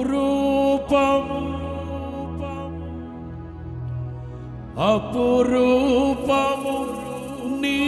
అపురూపము అపురూపము నీ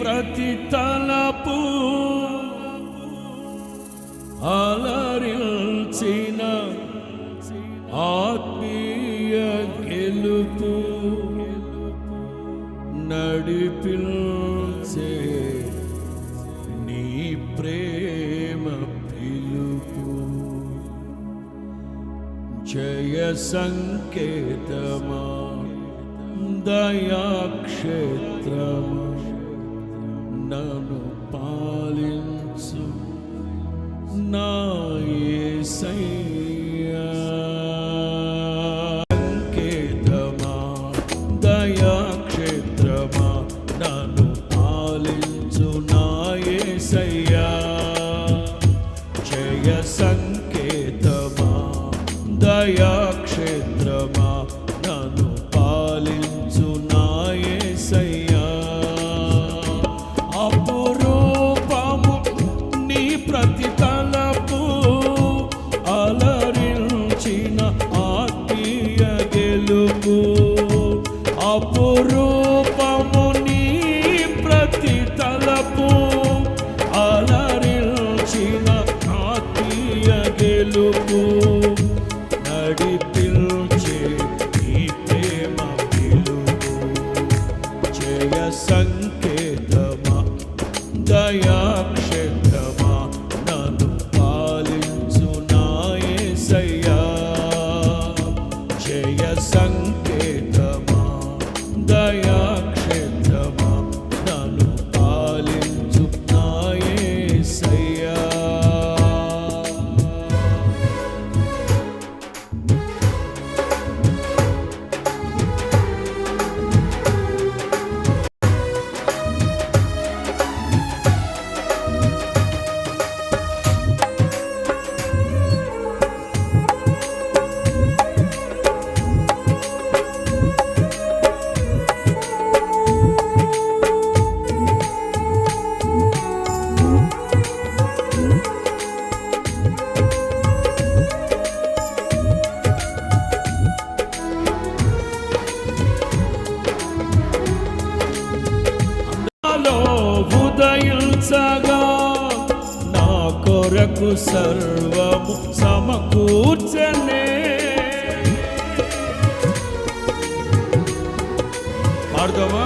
ప్రతి తలపు అలరిల్చిన సంకేతమా దయాక్షేత్రమా నన్ను పాలించు నా యేసయ్యా సంకేతమా దయాక్షేత్రమా నన్ను పాలించు నా యేసయ్యా జయ సంకేతమా దయాక్షేత్రమా అపురూపము కొరకు సర్వము సమకూర్చనే. పాడదామా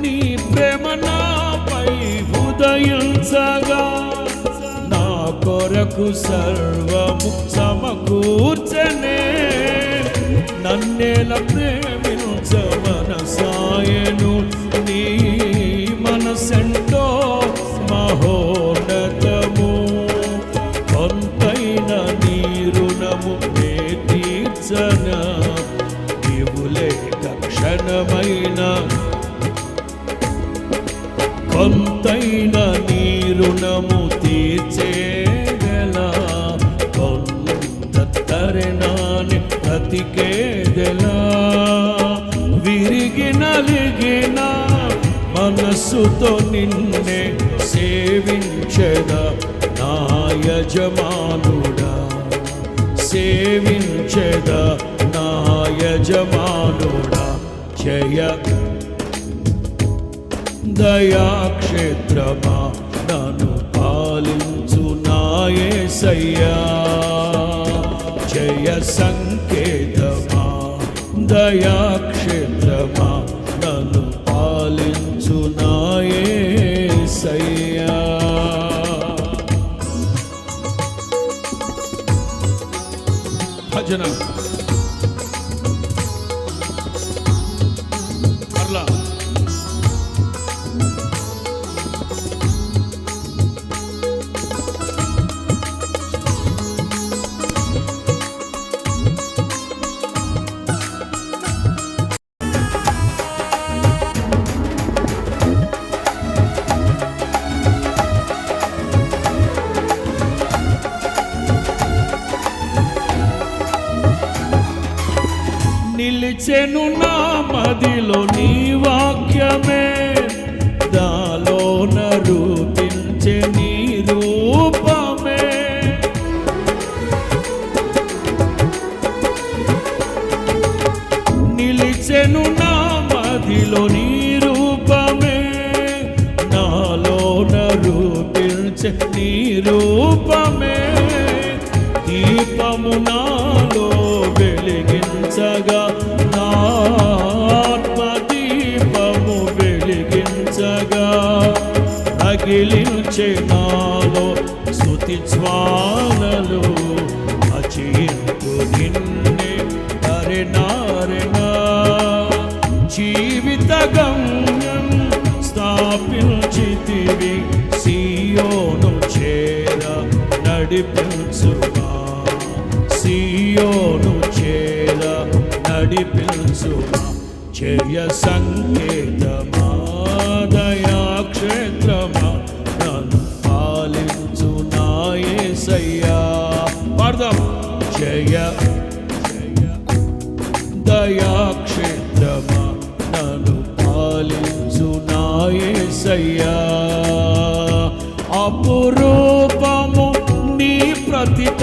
నీ ప్రేమ నాపై ఉదయించగా నా కొరకు సర్వము సమకూర్చనే. నన్నేల ప్రేమించ మనసాయను బ్రతికేదెలా విరిగి నలిగిన మనస్సుతో నిన్నే సేవించదా నా యజమానుడా. సేవించదా నా యజమానుడా. జయ దయాక్షేత్రమా నన్ను పాలించు నాయసయ్యా జయ సంకేతమా దయాక్షేత్రమా నన్ను పాలించు నాయే సయ్యా భజన నిలిచెను నా మదిలో నీ వాక్యమే. అగిలించే నాలో స్తుతి జ్వాలలు అచియంతు నిన్నే. అరె నారెనా జీవిత గమ్యం స్థాపించితివి సియోను చేర నడిపించుమా సియోను చేర నడిపించుమా జయ సంకేతమా దయా దయాక్షేత్రమా నన్ను పాలించు నాయసయ్యా అపురూపము నీ ప్రతిత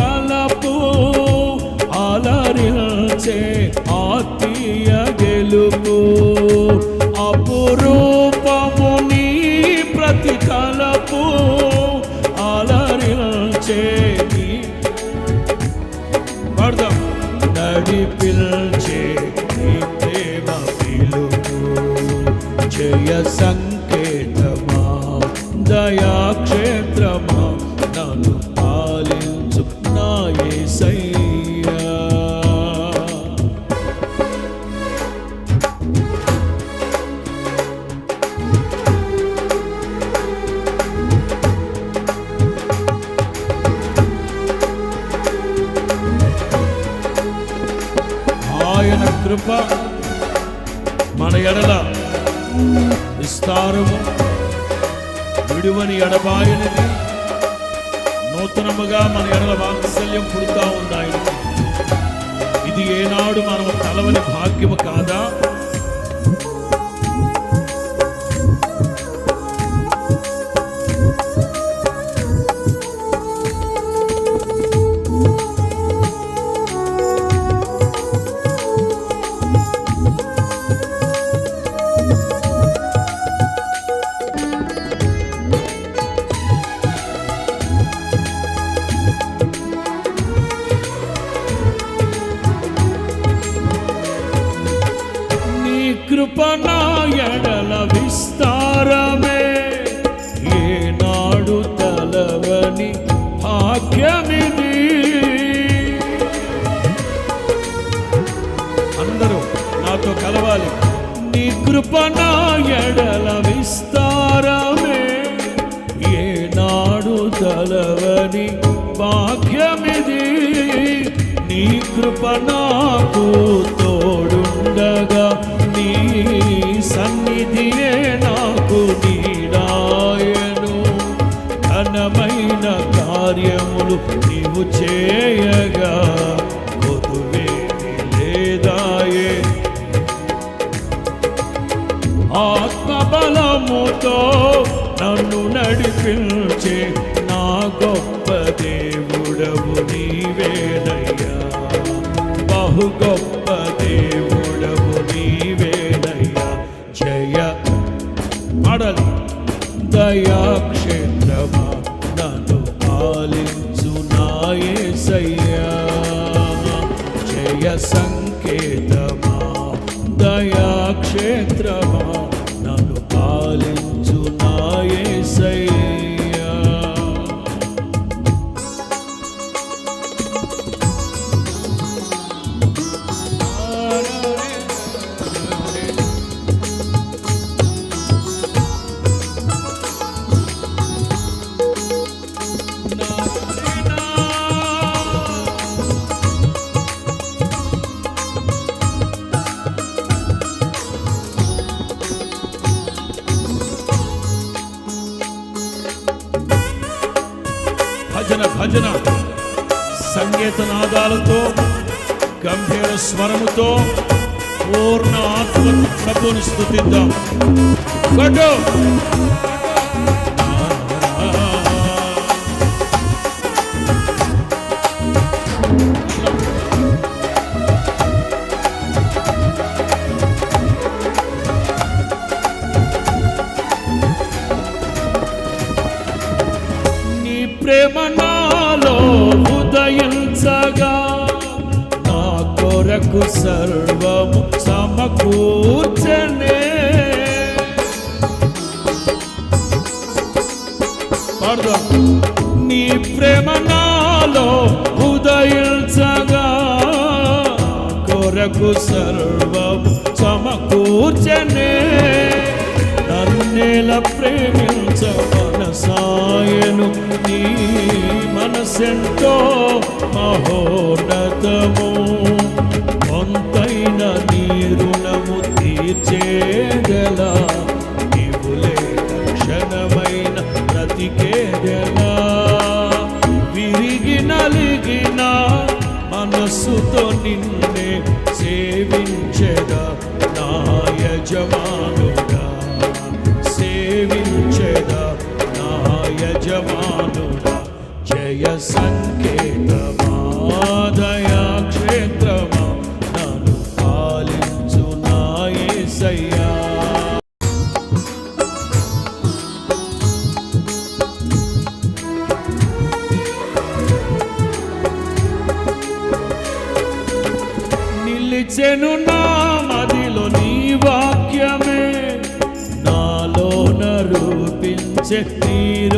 విస్తారము విడువని ఎడబాయనిది నూతనముగా మన ఎడల వాత్సల్యం పుడుతా ఉన్నాయని ఇది ఏనాడు మనం కలవని భాగ్యము కాదా? నీ ఎడల విస్తారమే. ఏనాడు తలవని భాగ్యమిది. నీ కృపణకు తోడుండగా నీ సన్నిధియే నాకు నీడాయను. ఘనమైన కార్యములు నీవు చేయగా బలముతో నన్ను నడిపించే నా గొప్ప దేవుడవు నీవేనయ్యా. బహు గొప్ప దేవుడవు నీవేనయ్యా. జయ పాడాలి దయాక్షేత్రమా నన్ను పాలించు నాయసయ్యా జయ సంకేతమా దయాక్షేత్రమా ఆత్మ ప్రభుని స్థుతిద్దాం. కొట్టు మనకు సర్వము సమకూర్చనే. నీ ప్రేమ నాలో ఉదయించగా కొరకు సర్వము సమకూర్చనే. నన్నేల ప్రేమించ మనసాయను నీ మనసెంతో నిన్నే సేవించెద నా యజమానుడా సేవించెద నా యజమానుడా జయ సంకేతమ? ശക്തിര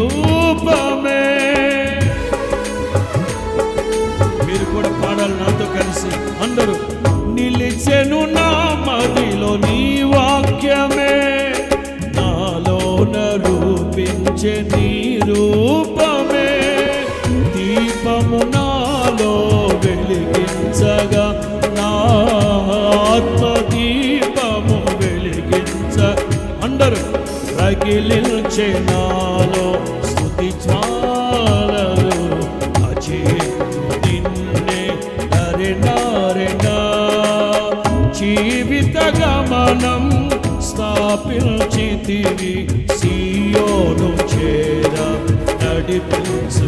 నిలిచే నాలో స్థుతి చాలలు అచే నిన్నే నరే నారెండ. జీవిత గమనం స్థాపించితివి సియోను చేర నడిపించు.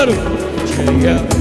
Claro. Yeah.